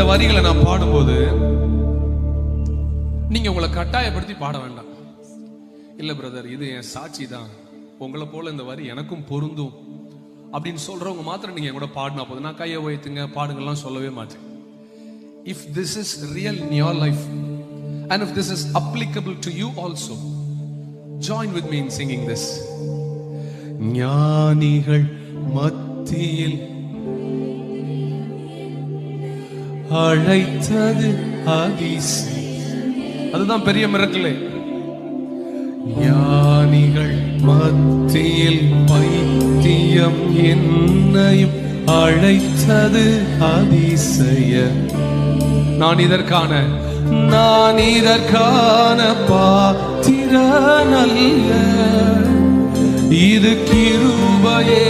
இந்த வரிகளை நான் பாடும்போது நீங்க உங்களை கட்டாயப்படுத்தி பாட வேண்டாம். இல்ல பிரதர் இது என் சாட்சி தான். உங்களை போல இந்த வரி எனக்கும் பொருந்தும். அப்படின்னு சொல்றவங்க மாத்திரம் நீங்க என் கூட பாடினா போதும். நான் கையை உயர்த்துங்க பாடுங்கள்லாம் சொல்லவே மாட்டேன். If this is real in your life and if this is applicable to you also join with me in singing this ஞானிகள் மத்தியில் அழைத்தது அதிசயம் அதுதான் பெரிய மிரக்கலே ஞானிகள் மத்தியில் பைத்தியம் என்னையும் அழைத்தது அதிசய நான் இதற்கான நான் இதற்கான பாத்திரனல்ல. இது கிருபையே